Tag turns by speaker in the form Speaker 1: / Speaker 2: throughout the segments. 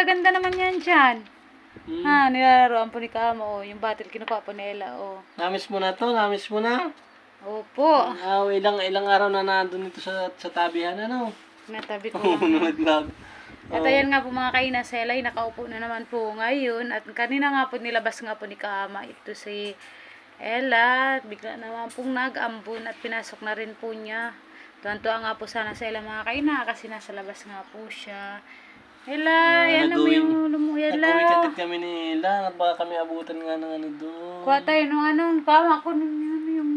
Speaker 1: Kaganda-ganda naman yan dyan.
Speaker 2: Hmm.
Speaker 1: Ha, nilalaroan po ni Kama, oh. Yung battle kinukuha po ni Ella, oh.
Speaker 2: Namis mo na to, namis mo na.
Speaker 1: Opo.
Speaker 2: Ah, ilang ilang araw na nandun ito sa sa tabihan ano.
Speaker 1: Natabi ko
Speaker 2: Oo,
Speaker 1: lang. At ayan nga po mga kaina, si Ella ay nakaupo na naman po ngayon. At kanina nga po nilabas nga po ni Kama ito si Ella. Bigla naman pong nag-ambon at pinasok na rin po niya. Tuwan-tuwa nga po sana sa Ella mga kaina kasi nasa labas nga po siya.
Speaker 2: Ah,
Speaker 1: yan na mo yung ulo mo, Ella.
Speaker 2: Nagkumitit kami ni Ila, baka kami abutan nga ng ano doon.
Speaker 1: Kuha tayo nung ano, Kama ko nung yun, yung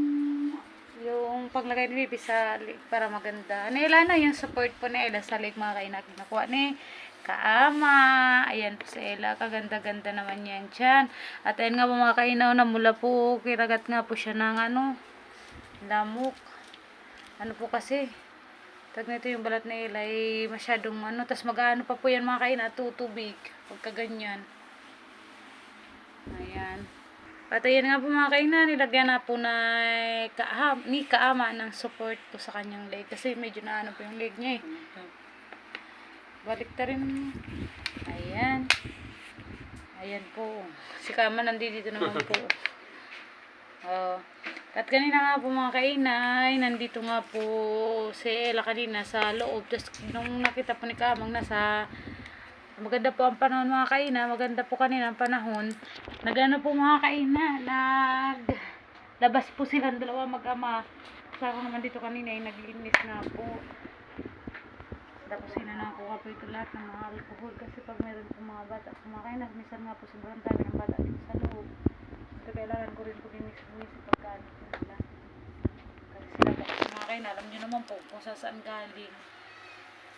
Speaker 1: yung paglagay ni Bibi sa leg para maganda. Ano Ella na yung support po ni Ella sa leg mga kaina kinukuha ni Kaama. Ayan po si Ella. Kaganda-ganda naman yan dyan. At ayan nga po mga kainaw na mula po kiragat nga po siya ng ano lamok. Ano po kasi tag nito yung balat ni Ella ay masyadong ano. tas mag-ano pa po yan mga kaina tutubig. Pagka ganyan. Ayan. At ayan nga po mga kaina, nilagyan na po na kaam, ni kaama ng support po sa kanyang leg. Kasi medyo na ano po yung leg niya eh. Balik ta rin. Ayan. Ayan po. Si Kama nandito naman po. Oh. At kanina nga po mga kainay, nandito nga po si Ella kanina sa loob. Tapos nung nakita po ni Kamang nasa maganda po ang panahon mga kaina, maganda po kanina ang panahon. Nagano po mga kaina, nag labas po silang dalawa mag-ama. Sa ako naman dito kanina ay naglinis na po. Tapos sinanang ko po ito lahat ng mga alcohol kasi pag meron po mga bata at mga kaina, minsan nga po sobrang dami ng bata dito sa loob. So kailangan ko rin po linis-linis pagkaan po nila. Kasi sila po kaina, alam nyo naman po kung sa saan galing.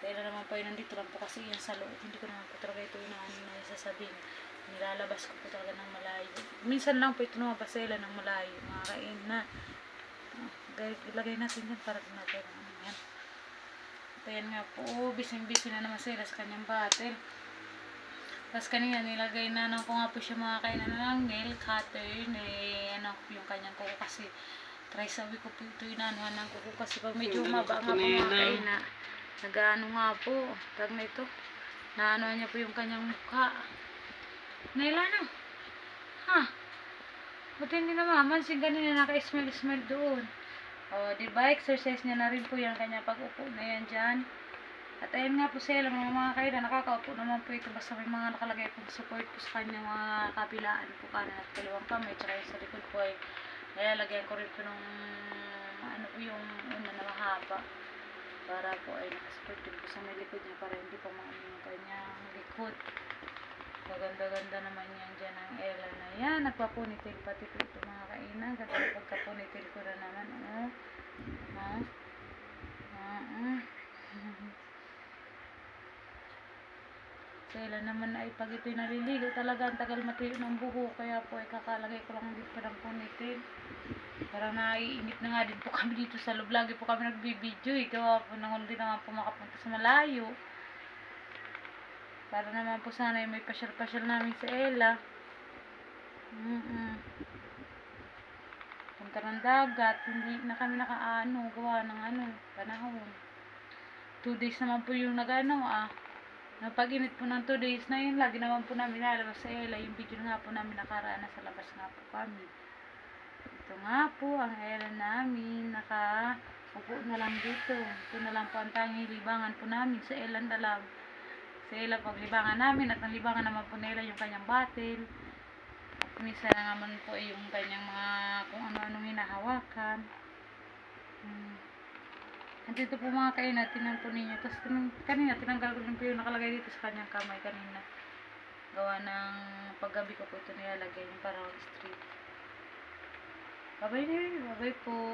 Speaker 1: Kaya naman po yun, nandito lang po kasi yan sa loob. Hindi ko naman po talaga ito inaano na sasabihin. Nilalabas ko po talaga ng malayo. Minsan lang po ito namapasela ng malayo. Mga kain na. Gay- Ilagay natin yan para natin yan. Ayan nga po, bising-busy na naman sila sa kanyang battle. Tapos kanina nilagay na ano ko nga po siya mga kain na ng nail cutter. Eh, ano yung kanyang kuko kasi try sabi ko po ito inanuhan ng kuko kasi pag medyo umaba nga po mga
Speaker 2: Kanina.
Speaker 1: kain na nag-ano nga po, tag na ito, naano niya po yung kanyang mukha. Naila na. Ha? Buti hindi na mamansin kanina naka-smile-smile doon. O, di ba? Exercise niya na rin po yan kanya pag-upo na yan dyan. At ayun nga po sila, mga mga kaila, nakakaupo naman po ito. Basta may mga nakalagay pong support po sa kanyang mga kabilaan po kanan at dalawang kamay. Tsaka yung sa likod po ay nilalagyan ko rin po nung ano po yung una na mahaba para po ay nakasupport din po sa may likod niya para hindi po maano yung kanyang likod. Maganda-ganda naman yan dyan ang Ella na yan. Nagpapunitil pati po ito mga kainan. Kasi pagkapunitil ko na naman. Oh. Ha? Ah, Kaya naman ay pag ito'y naliligo talaga ang tagal matuyo ng buho kaya po ay kakalagay ko lang dito ng punitil. Parang naiinip na nga din po kami dito sa loob. Lagi po kami nagbibideo eh. Gawa po nang hindi naman po makapunta sa malayo. Para naman po sana ay may pasyal-pasyal namin sa Ella. Mm-mm. Punta ng dagat. Hindi na kami nakaano. Gawa ng ano. Panahon. Two days naman po yung nagano ah. Napag-init po ng two days na yun, lagi naman po namin lalabas sa Ella. Yung video nga po namin nakaraan na sa labas nga po kami. Ito nga po ang Ella namin. Naka upo na lang dito. Ito na lang po ang tanging libangan po namin sa Ella Dalag. Sa Ella pag libangan namin at ang libangan naman po nila yung kanyang battle. At naman po yung kanyang mga kung ano-anong hinahawakan. Hmm. Andito po mga kain natin po ninyo. Tapos tinang, kanina tinanggal ko rin po yung nakalagay dito sa kanyang kamay kanina. Gawa ng paggabi ko po ito nilalagay yung parang straight. Babay na babay po.